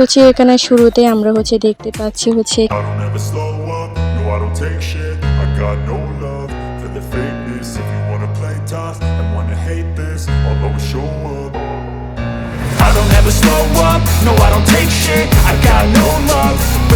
তো হচ্ছে এখানে শুরুতে আমরা হচ্ছে দেখতে পাচ্ছি হচ্ছে I don't ever slow up, no I don't take shit I got no love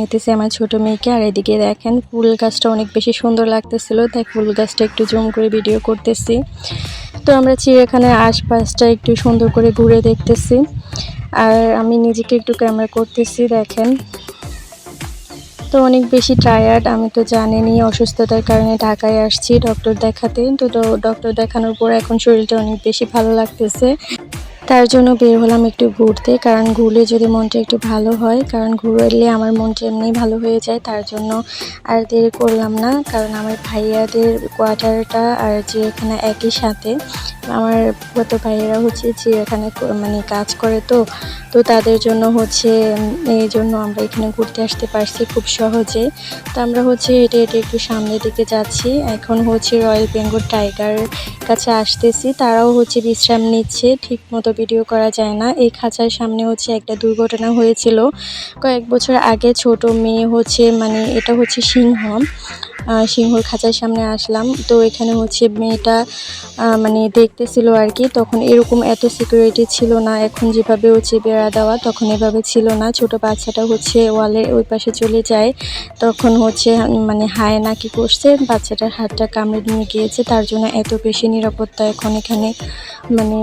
নিতেছি আমার ছোট মেয়েকে। আর এদিকে দেখেন, ফুল গাছটা অনেক বেশি সুন্দর লাগতেছিল, তাই ফুল গাছটা একটু জুম করে ভিডিও করতেছি। তো আমরা চিড়িয়াখানার আশপাশটা একটু সুন্দর করে ঘুরে দেখতেছি। আর আমি নিজেকে একটু ক্যামেরা করতেছি, দেখেন। তো অনেক বেশি টায়ার্ড আমি তো জানেনই অসুস্থতার কারণে ঢাকায় আসছি ডক্টর দেখাতে। তো ডক্টর দেখানোর পর এখন শরীরটা অনেক বেশি ভালো লাগতেছে। তার জন্য বের হলাম একটু ঘুরতে, কারণ ঘুরলে যদি মনটা একটু ভালো হয়, কারণ ঘুরলে আমার মনটা এমনি ভালো হয়ে যায়, তার জন্য আর দেরি করলাম না, কারণ আমার ভাইয়াদের কোয়ার্টারটা আর যে এখানে একই সাথে, আমার কত ভাইয়েরা হচ্ছে যে এখানে মানে কাজ করে তো তো তাদের জন্য হচ্ছে এই জন্য আমরা এখানে ঘুরতে আসতে পারছি খুব সহজে। তো আমরা হচ্ছে হেঁটে হেঁটে একটু সামনের দিকে যাচ্ছি, এখন হচ্ছে রয়্যাল বেঙ্গল টাইগার কাছে আসতেছি, তারাও হচ্ছে বিশ্রাম নিচ্ছে ঠিক মতো ভিডিও করা যায় না। এই খাঁচার সামনে হচ্ছে একটা দুর্ঘটনা হয়েছিল। কয়েক বছর আগে ছোট মেয়ে হচ্ছে মানে এটা হচ্ছে সিংহ সিংহর খাঁচার সামনে আসলাম। তো এখানে হচ্ছে মেয়েটা মানে দেখতেছিল আর কি। তখন এরকম এত সিকিউরিটি ছিল না। এখন যেভাবে হচ্ছে বেড়া দেওয়া, তখন এভাবে ছিল না। ছোট বাচ্চাটা হচ্ছে ওয়ালের ওই পাশে চলে যায়। তখন হচ্ছে মানে হায় নাকি করছে। বাচ্চাটার হাতটা কামড়ে নিয়ে গিয়েছে। তার জন্য এত বেশি নিরাপত্তা এখন এখানে। মানে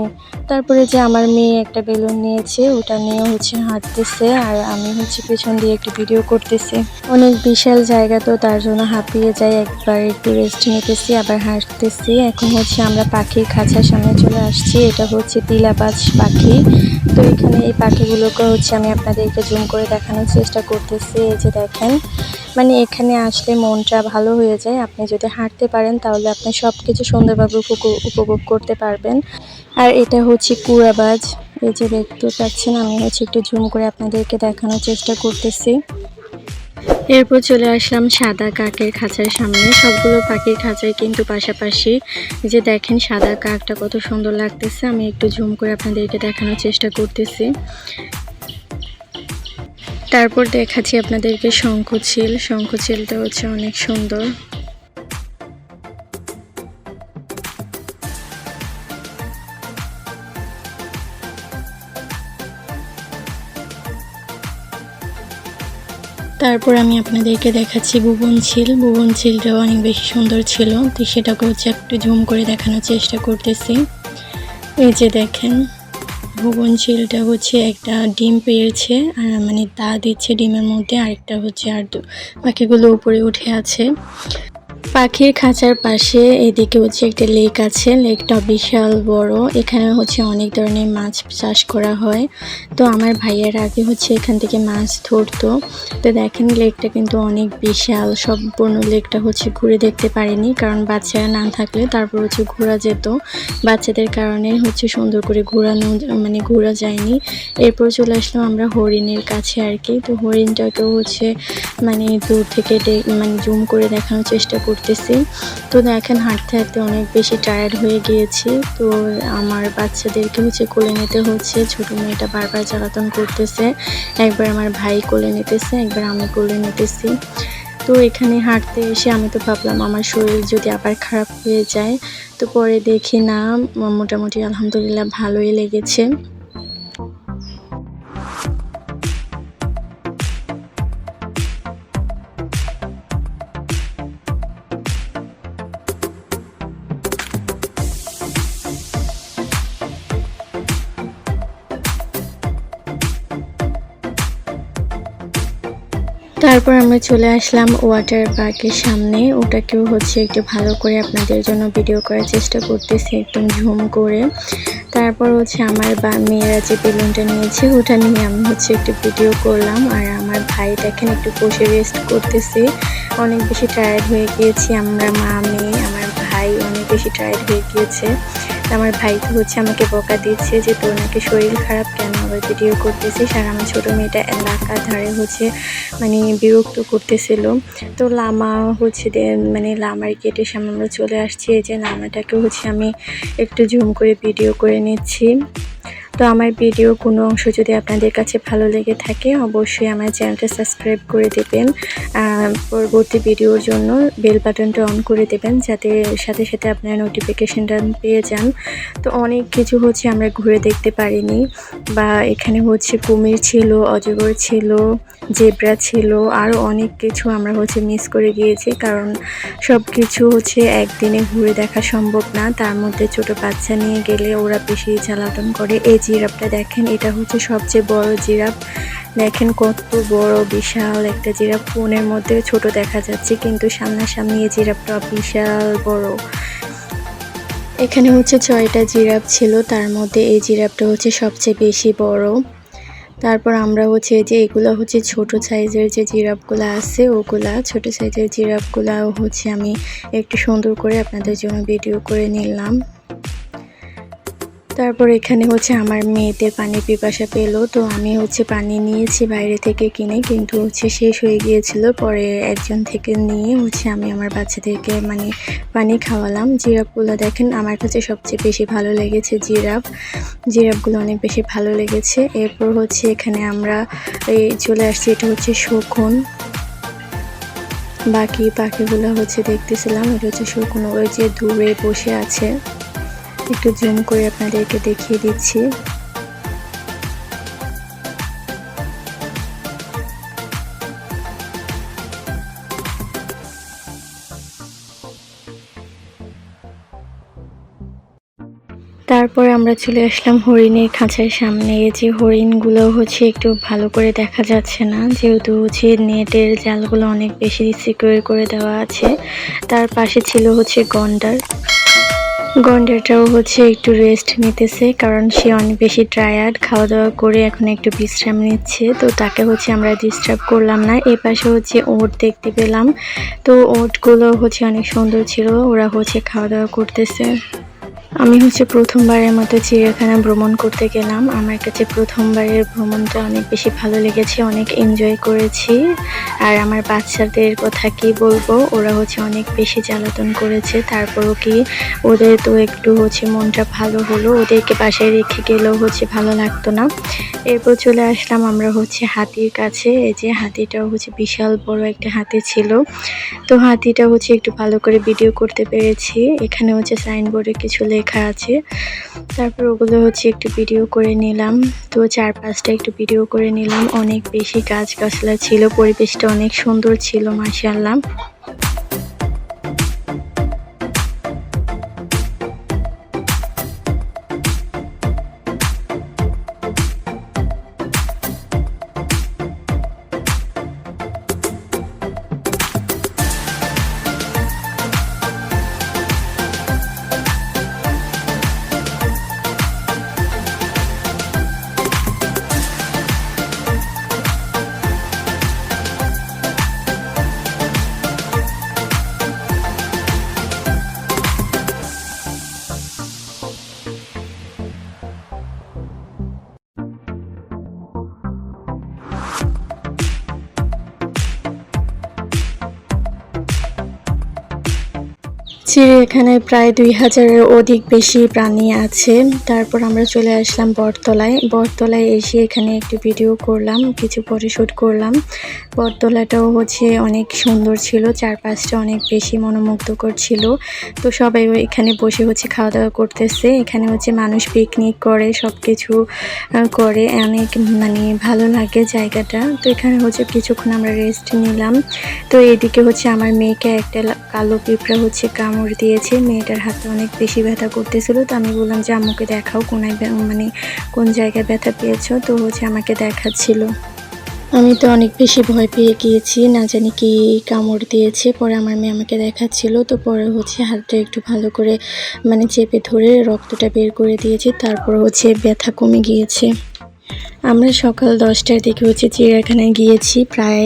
তারপরে যে আমার মেয়ে একটা বেলুন নিয়েছে, ওটা নিয়ে হচ্ছে হাঁটতেছে। আর আমি হচ্ছে পেছন দিয়ে একটু ভিডিও করতেছি। অনেক বিশাল জায়গা তো তার জন্য হাঁপিয়ে যাই, একবার একটু রেস্ট নিতেছি, আবার হাঁটতেছি। এখন হচ্ছে আমরা পাখির খাঁচার সামনে চলে আসছি। এটা হচ্ছে তিলাবাজ পাখি। তো এখানে এই পাখিগুলোকে হচ্ছে আমি আপনাদেরকে জুম করে দেখানোর চেষ্টা করতেছি। এই যে দেখেন মানে এখানে আসলে মনটা ভালো হয়ে যায়। আপনি যদি হাঁটতে পারেন, তাহলে আপনি সব কিছু সুন্দরভাবে উপভোগ- উপভোগ করতে পারবেন। আর এটা হচ্ছে কুড়াবাজ। এই যে দেখতে পাচ্ছেন, আমি হচ্ছে একটু জুম করে আপনাদেরকে দেখানোর চেষ্টা করতেছি। এরপর চলে আসলাম সাদা কাকের খাঁচার সামনে। সবগুলো পাখির খাঁচায় কিন্তু পাশাপাশি যে দেখেন সাদা কাকটা কত সুন্দর লাগতেছে। আমি একটু জুম করে আপনাদেরকে দেখানোর চেষ্টা করতেছি। তারপর দেখাচ্ছি আপনাদেরকে শঙ্খচিল। শঙ্খচিলটা হচ্ছে অনেক সুন্দর। তারপর আমি আপনাদেরকে দেখাচ্ছি ভুবন ছিলটাও অনেক বেশি সুন্দর ছিল। তো সেটাকে হচ্ছে একটু ঝুম করে দেখানোর চেষ্টা করতেছি। এই যে দেখেন, ভুবন ছিলটা হচ্ছে একটা ডিম পেয়েছে। আর মানে তা দিচ্ছে ডিমের মধ্যে, আরেকটা হচ্ছে আর বাকিগুলো উপরে উঠে আছে। পাখির খাঁচার পাশে এদিকে হচ্ছে একটা লেক আছে। লেকটা বিশাল বড়। এখানে হচ্ছে অনেক ধরনের মাছ চাষ করা হয়। তো আমার ভাইয়ের আগে হচ্ছে এখান থেকে মাছ ধরতো। তো দেখেন লেকটা কিন্তু অনেক বিশাল। সম্পূর্ণ লেকটা হচ্ছে ঘুরে দেখতে পারিনি। কারণ বাচ্চারা না থাকলে তারপর হচ্ছে ঘোরা যেত। বাচ্চাদের কারণে হচ্ছে সুন্দর করে ঘোরানো মানে ঘোরা যায়নি। এরপর চলে আসলাম আমরা হরিণের কাছে আর কি। তো হরিণটাকেও হচ্ছে মানে দূর থেকে মানে জুম করে দেখানোর চেষ্টা করতেছি। তো দেখেন, হাঁটতে হাঁটতে অনেক বেশি টায়ার্ড হয়ে গিয়েছি। তো আমার বাচ্চাদেরকে হচ্ছে কোলে নিতে হচ্ছে। ছোট মেয়েটা বারবার জ্বালাতন করতেছে। একবার আমার ভাই কোলে নিতেছে, একবার আমি কোলে নিতেছি। তো এখানে হাঁটতে এসে আমি তো ভাবলাম, আমার শরীর যদি আবার খারাপ হয়ে যায়, তো পরে দেখি না, মোটামুটি আলহামদুলিল্লাহ ভালোই লেগেছে। তারপর আমরা চলে আসলাম ওয়াটার পার্কের সামনে। ওটাকেও হচ্ছে একটু ভালো করে আপনাদের জন্য ভিডিও করার চেষ্টা করতেছি, একদম ঝুম করে। তারপর হচ্ছে আমার বা মেয়েরা যে বেলুনটা নিয়েছে, ওটা নিয়ে আমি হচ্ছে একটু ভিডিও করলাম। আর আমার ভাই দেখেন একটু বসে রেস্ট করতেছে। অনেক বেশি টায়ার্ড হয়ে গিয়েছি আমরা, মা, মেয়ে, আমার ভাই অনেক বেশি টায়ার্ড হয়ে গিয়েছে। আমার ভাই তো হচ্ছে আমাকে বকা দিচ্ছে যে তোর নাকি শরীর খারাপ কেন? আবার ভিডিও করতেছি। সারা আমার ছোটো মেয়েটা এলাকার ধারে হচ্ছে মানে বিরক্ত করতেছিল। তো লামা হচ্ছে মানে লামার গেটের সামনে আমরা চলে আসছি। এই যে লামাটাকে হচ্ছে আমি একটু জুম করে ভিডিও করে নিচ্ছি। তো আমার ভিডিও কোনো অংশ যদি আপনাদের কাছে ভালো লেগে থাকে, অবশ্যই আমার চ্যানেলটা সাবস্ক্রাইব করে দেবেন। পরবর্তী ভিডিওর জন্য বেল বাটনটা অন করে দেবেন, যাতে সাথে সাথে আপনারা নোটিফিকেশনটা পেয়ে যান। তো অনেক কিছু হচ্ছে আমরা ঘুরে দেখতে পারিনি। বা এখানে হচ্ছে কুমির ছিল, অজগর ছিল, জেব্রা ছিল আরও অনেক কিছু আমরা হচ্ছে মিস করে গিয়েছি। কারণ সব কিছু হচ্ছে একদিনে ঘুরে দেখা সম্ভব না। তার মধ্যে ছোট বাচ্চা নিয়ে গেলে ওরা বেশি জ্বালাতন করে। এই জিরাফটা দেখেন, এটা হচ্ছে সবচেয়ে বড় জিরাফ। দেখেন কত বড়, বিশাল একটা জিরাফ। ফোনের মধ্যে ছোট দেখা যাচ্ছে, কিন্তু সামনাসামনি এই জিরাফটা বিশাল বড়। এখানে হচ্ছে ছয়টা জিরাফ ছিল, তার মধ্যে এই জিরাফটা হচ্ছে সবচেয়ে বেশি বড়। তারপর আমরা হচ্ছে যে, এগুলো হচ্ছে ছোট সাইজের যে জিরাফগুলো আছে, ওগুলা ছোট সাইজের জিরাফগুলাও হচ্ছে আমি একটু সুন্দর করে আপনাদের জন্য ভিডিও করে নিলাম। তারপর এখানে হচ্ছে আমার মেয়েদের পানি পিপাসা পেল। তো আমি হচ্ছে পানি নিয়েছি বাইরে থেকে কিনে, কিন্তু হচ্ছে শেষ হয়ে গিয়েছিল। পরে একজন থেকে নিয়ে হচ্ছে আমি আমার বাচ্চাদেরকে মানে পানি খাওয়ালাম। জিরাফগুলো দেখেন, আমার কাছে সবচেয়ে বেশি ভালো লেগেছে জিরাফ। জিরাফগুলো অনেক বেশি ভালো লেগেছে। এরপর হচ্ছে এখানে আমরা এই চলে আসছি, এটা হচ্ছে শকুন। বাকি পাখিগুলো হচ্ছে দেখতেছিলাম, এটা হচ্ছে শকুন, ওই যে দূরে বসে আছে। একটু জুম করে আপনাদেরকে দেখিয়ে দিচ্ছি। তারপর আমরা চলে আসলাম হরিণের খাঁচার সামনে। যে হরিণগুলো হচ্ছে একটু ভালো করে দেখা যাচ্ছে না, যেহেতু হচ্ছে নেটের জালগুলো অনেক বেশি সিকিউর করে দেওয়া আছে। তার পাশে ছিল হচ্ছে গন্ডার। গন্ডারটাও হচ্ছে একটু রেস্ট নিতেছে, কারণ সে অনেক বেশি টায়ার্ড খাওয়া দাওয়া করে এখন একটু বিশ্রাম নিচ্ছে, তো তাকে হচ্ছে আমরা ডিস্টার্ব করলাম না। এ পাশে হচ্ছে ওট দেখতে পেলাম, তো ওটগুলো হচ্ছে অনেক সুন্দর ছিল, ওরা হচ্ছে খাওয়া দাওয়া করতেছে। আমি হচ্ছে প্রথমবারের মতো চিড়িয়াখানা ভ্রমণ করতে গেলাম। আমার কাছে প্রথমবারের ভ্রমণটা অনেক বেশি ভালো লেগেছে, অনেক এনজয় করেছি। আর আমার বাচ্চাদের কথা কি বলব, ওরা হচ্ছে অনেক বেশি জ্বালাতন করেছে। তারপরও কি ওদের তো একটু হচ্ছে মনটা ভালো হলো, ওদেরকে বাসায় রেখে গেলেও হচ্ছে ভালো লাগতো না। এরপর চলে আসলাম আমরা হচ্ছে হাতির কাছে। এই যে হাতিটাও হচ্ছে বিশাল বড় একটা হাতি ছিল। তো হাতিটা হচ্ছে একটু ভালো করে ভিডিও করতে পেরেছি। এখানে হচ্ছে সাইনবোর্ডে কিছু লেখা আছে। তারপর ওগুলো হচ্ছে একটু ভিডিও করে নিলাম। তো চার পাঁচটা একটু ভিডিও করে নিলাম। অনেক বেশি গাছ গাছলা ছিল, পরিবেশটা অনেক সুন্দর ছিল মাশাআল্লাহ চিড়িয়াখানায় প্রায় দুই হাজারের অধিক বেশি প্রাণী আছে। তারপর আমরা চলে আসলাম বটতলায়। বটতলায় এসে এখানে একটু ভিডিও করলাম, কিছু পরে শ্যুট করলাম। বটতলাটাও হচ্ছে অনেক সুন্দর ছিল, চারপাশটা অনেক বেশি মনোমুগ্ধকর ছিল। তো সবাই এখানে বসে হচ্ছে খাওয়া দাওয়া করতেছে। এখানে হচ্ছে মানুষ পিকনিক করে সব কিছু করে। অনেক মানে ভালো লাগে জায়গাটা। তো এখানে হচ্ছে কিছুক্ষণ আমরা রেস্ট নিলাম। তো এদিকে হচ্ছে আমার মেয়েকে একটা কালো পিঁপড়া হচ্ছে কামড় দিয়েছে, মেয়েটার হাতে অনেক বেশি ব্যথা করতেছিল তো আমি বললাম যে, আম্মুকে দেখাও কোনায় মানে কোন জায়গায় ব্যথা পেয়েছ? তো হচ্ছে আমাকে দেখাচ্ছিল। আমি তো অনেক বেশি ভয় পেয়ে গিয়েছি, না জানি কি কামড় দিয়েছে, পরে আমার মেয়ে আমাকে দেখাচ্ছিল। তো পরে হচ্ছে হাতটা একটু ভালো করে মানে চেপে ধরে রক্তটা বের করে দিয়েছি, তারপর হচ্ছে ব্যথা কমে গিয়েছে। আমরা সকাল দশটার দিকে হচ্ছে চিড়িয়াখানায় গিয়েছি। প্রায়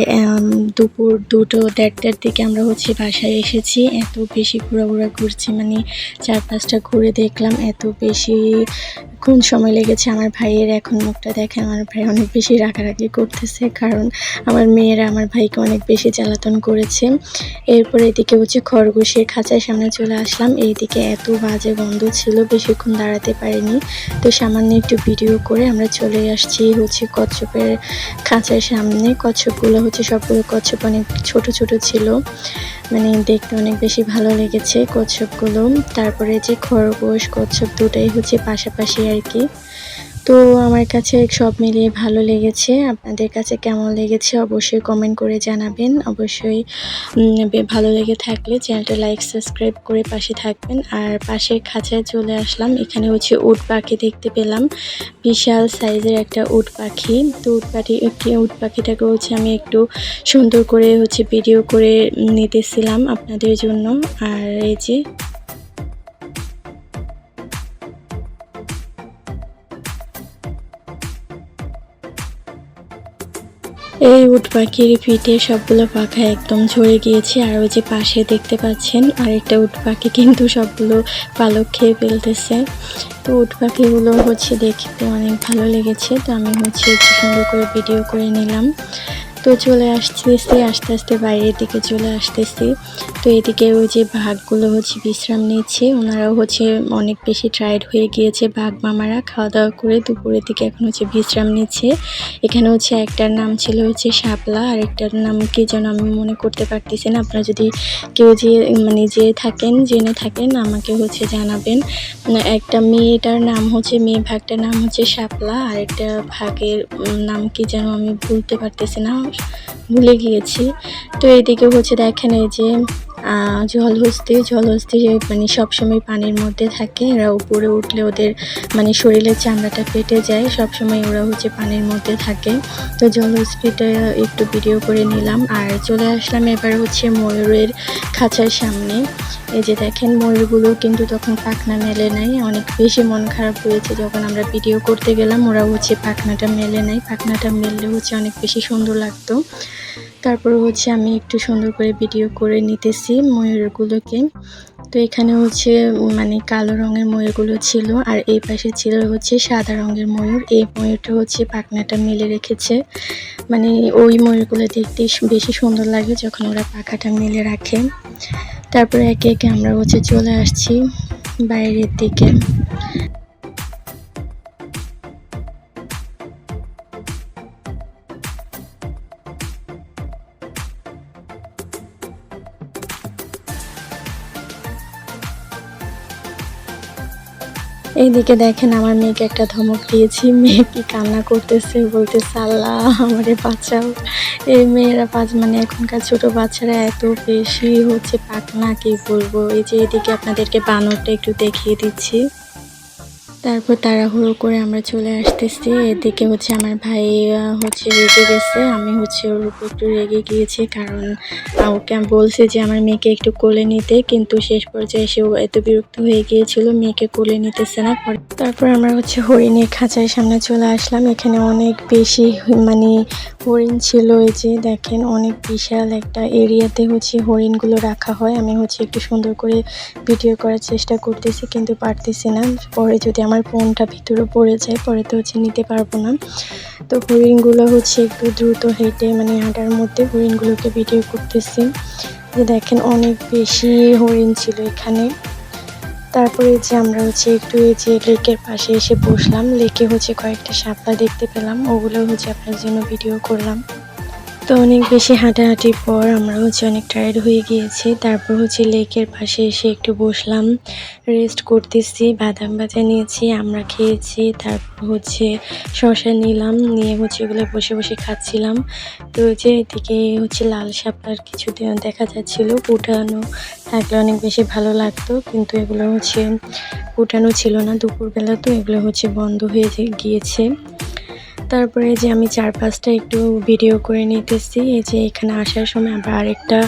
দুপুর দুটো, দেড়টার দিকে আমরা হচ্ছে বাসায় এসেছি। এত বেশি ঘোরাঘোরা ঘুরছি মানে চার পাঁচটা ঘুরে দেখলাম। এত বেশি কোন সময় লেগেছে। আমার ভাইয়ের এখন মুখটা দেখে আমার ভাই অনেক বেশি রাগারাগি করতেছে, কারণ আমার মেয়েরা আমার ভাইকে অনেক বেশি জ্বালাতন করেছে। এরপরে এদিকে হচ্ছে খরগোশের খাঁচার সামনে চলে আসলাম। এইদিকে এত বাজে গন্ধ ছিল, বেশিক্ষণ দাঁড়াতে পারিনি। তো সামান্য একটু ভিডিও করে আমরা চলে আসছি হচ্ছে কচ্ছপের খাঁচার সামনে। কচ্ছপগুলো হচ্ছে সবগুলো কচ্ছপ অনেক ছোট ছোট ছিল। মানে দেখতে অনেক বেশি ভালো লেগেছে কচ্ছপগুলো। তারপরে যে খরগোশ কচ্ছপ দুটাই হচ্ছে পাশাপাশি আর কি। তো আমার কাছে সব মিলিয়ে ভালো লেগেছে। আপনাদের কাছে কেমন লেগেছে অবশ্যই কমেন্ট করে জানাবেন। অবশ্যই ভালো লেগে থাকলে চ্যানেলটা লাইক সাবস্ক্রাইব করে পাশে থাকবেন। আর পাশের খাঁচায় চলে আসলাম। এখানে হচ্ছে উট পাখি দেখতে পেলাম। বিশাল সাইজের একটা উট পাখি। তো উট পাখি উট পাখিটাকে হচ্ছে আমি একটু সুন্দর করে হচ্ছে ভিডিও করে নিতেছিলাম আপনাদের জন্য। আর এই যে পাখির পিঠে সবগুলো পাখা একদম ঝরে গিয়েছে। আর ওই যে পাশে দেখতে পাচ্ছেন আরেকটা উট পাখি কিন্তু সবগুলো পালক খেয়ে ফেলতেছে। তো উটপাখিগুলো হচ্ছে দেখতে অনেক ভালো লেগেছে। তো আমি হচ্ছে একটু সুন্দর করে ভিডিও করে নিলাম। তো চলে আসতেছি, আস্তে আস্তে বাইরের দিকে চলে আসতেছি। তো এদিকে ওই যে ভাগগুলো হচ্ছে বিশ্রাম নিচ্ছে, ওনারাও হচ্ছে অনেক বেশি টায়ার্ড হয়ে গিয়েছে বাঘ মামারা। খাওয়া দাওয়া করে দুপুরের দিকে এখন হচ্ছে বিশ্রাম নিচ্ছে। এখানে হচ্ছে একটার নাম ছিল হচ্ছে শাপলা, আর একটার নাম কি যেন আমি মনে করতে পারতেছি না। আপনারা যদি কেউ যে মানে যে থাকেন, জেনে থাকেন, আমাকে হচ্ছে জানাবেন। একটা মেয়েটার নাম হচ্ছে, মেয়ে ভাগটার নাম হচ্ছে শাপলা, আর একটা ভাগের নাম কি যেন আমি ভুলতে পারতেছি না। ভুলে গিয়েছি। তো এইদিকে হচ্ছে দেখেন এই যে জলহস্তি জলহস্তি মানে সবসময় পানির মধ্যে থাকে, এরা উপরে উঠলে ওদের মানে শরীরের চামড়াটা কেটে যায়, সবসময় ওরা হচ্ছে পানির মধ্যে থাকে। তো জলহস্তিটা একটু ভিডিও করে নিলাম। আর চলে আসলাম এবার হচ্ছে ময়ূরের খাঁচার সামনে। এই যে দেখেন, ময়ূরগুলো কিন্তু তখন পাখনা মেলে নাই। অনেক বেশি মন খারাপ হয়েছে যখন আমরা ভিডিও করতে গেলাম ওরা হচ্ছে পাখনাটা মেলে নাই। পাখনাটা মেললে হচ্ছে অনেক বেশি সুন্দর লাগতো। তারপর হচ্ছে আমি একটু সুন্দর করে ভিডিও করে নিতেছি ময়ূরগুলোকে। তো এখানে হচ্ছে মানে কালো রঙের ময়ূরগুলো ছিল আর এই পাশে ছিল হচ্ছে সাদা রঙের ময়ূর। এই ময়ূরটা হচ্ছে পাখনাটা মেলে রেখেছে। মানে ওই ময়ূরগুলো দেখতে বেশি সুন্দর লাগে যখন ওরা পাখাটা মেলে রাখে। তারপরে একে একে আমরা হচ্ছে চলে আসছি বাইরের দিকে। এইদিকে দেখেন আমার মেয়েকে একটা ধমক দিয়েছি, মেয়ে কি কান্না করতেছে, বলতেছে, আল্লাহ, আমারে বাঁচাও। এই মেয়েরা পাঁচ মানে এখনকার ছোট বাচ্চারা এত বেশি হচ্ছে পাকনা কি বলব। এই যে এদিকে আপনাদেরকে বানরটা একটু দেখিয়ে দিচ্ছি। তারপর তাড়াহুড়ো করে আমরা চলে আসতেছি। এদিকে হচ্ছে আমার ভাই হচ্ছে রেগে গেছে। আমি হচ্ছে ওর উপর একটু রেগে গিয়েছি কারণ ওকে আমি বলছি যে আমার মেয়েকে একটু কোলে নিতে, কিন্তু শেষ পর্যায়ে ও এত বিরক্ত হয়ে গিয়েছিল, মেয়েকে কোলে নিতেছে না। তারপর আমরা হচ্ছে হরিণের খাঁচার সামনে চলে আসলাম। এখানে অনেক বেশি মানে হরিণ ছিল এই যে দেখেন, অনেক বিশাল একটা এরিয়াতে হচ্ছে হরিণগুলো রাখা হয়। আমি হচ্ছে একটু সুন্দর করে ভিডিও করার চেষ্টা করতেছি কিন্তু পারতেছি না। পরে যদি আমার ফোনটা ভিতরে পড়ে যায়, পরে তো হচ্ছে নিতে পারব না। তো হরিণগুলো হচ্ছে একটু দ্রুত হেঁটে মানে হাঁটার মধ্যে হরিণগুলোকে ভিডিও করতেছি। যে দেখেন, অনেক বেশি হরিণ ছিল এখানে। তারপরে যে আমরা হচ্ছে একটু এই যে লেকের পাশে এসে বসলাম, লেকে হচ্ছে কয়েকটা শাপলা দেখতে পেলাম, ওগুলো হচ্ছে আপনার জন্য ভিডিও করলাম। তো অনেক বেশি হাঁটাহাঁটির পর আমরা হচ্ছে অনেক টায়ার্ড হয়ে গিয়েছি। তারপর হচ্ছে লেকের পাশে এসে একটু বসলাম রেস্ট করতেছি, বাদাম ভাজা নিয়েছি, আমরা খেয়েছি, তারপর হচ্ছে শশা নিলাম, নিয়ে হচ্ছে এগুলো বসে বসে খাচ্ছিলাম। তো যে এদিকে হচ্ছে লাল শাপলার কিছু দেখা যাচ্ছিল, ফুটানো থাকলে অনেক বেশি ভালো লাগতো, কিন্তু এগুলো হচ্ছে ফুটানো ছিল না, দুপুরবেলা তো এগুলো হচ্ছে বন্ধ হয়ে গিয়েছে। তারপরে যে আমি চার পাঁচটা একটু ভিডিও করে নিতেছি। এই যে এখানে আসার সময় আবার আরেকটা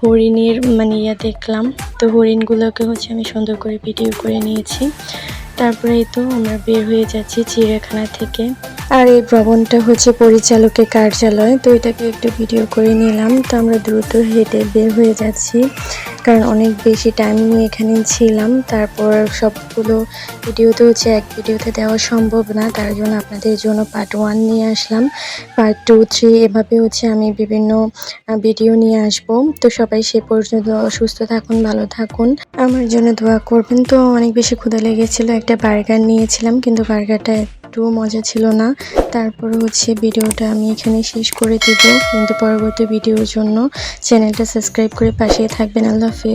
হরিণের মানে ইয়া দেখলাম। তো হরিণগুলোকে হচ্ছে আমি সুন্দর করে ভিডিও করে নিয়েছি। তারপরে তো আমরা বের হয়ে যাচ্ছি চিড়িয়াখানা থেকে। আর এই ভবনটা হচ্ছে পরিচালকের কার্যালয়। তো এটাকে একটু ভিডিও করে নিলাম। তো আমরা দ্রুত হেঁটে বের হয়ে যাচ্ছি। কারণ অনেক বেশি টাইম নিয়ে এখানে ছিলাম। তারপর সবগুলো ভিডিওতে হচ্ছে এক ভিডিওতে দেওয়া সম্ভব না, তার জন্য আপনাদের জন্য পার্ট ওয়ান নিয়ে আসলাম। পার্ট টু থ্রি এভাবে হচ্ছে আমি বিভিন্ন ভিডিও নিয়ে আসব। তো সবাই সে পর্যন্ত সুস্থ থাকুন, ভালো থাকুন। আমার জন্য দোয়া করবেন। তো অনেক বেশি ক্ষুধা লেগেছিল, একটা বার্গার নিয়েছিলাম, কিন্তু বার্গারটা একটুও মজা ছিল না। তারপর হচ্ছে ভিডিওটা আমি এখানে শেষ করে দিব। কিন্তু পরবর্তী ভিডিওর জন্য চ্যানেলটা সাবস্ক্রাইব করে পাশে থাকবেন। আল্লাহ হাফেজ।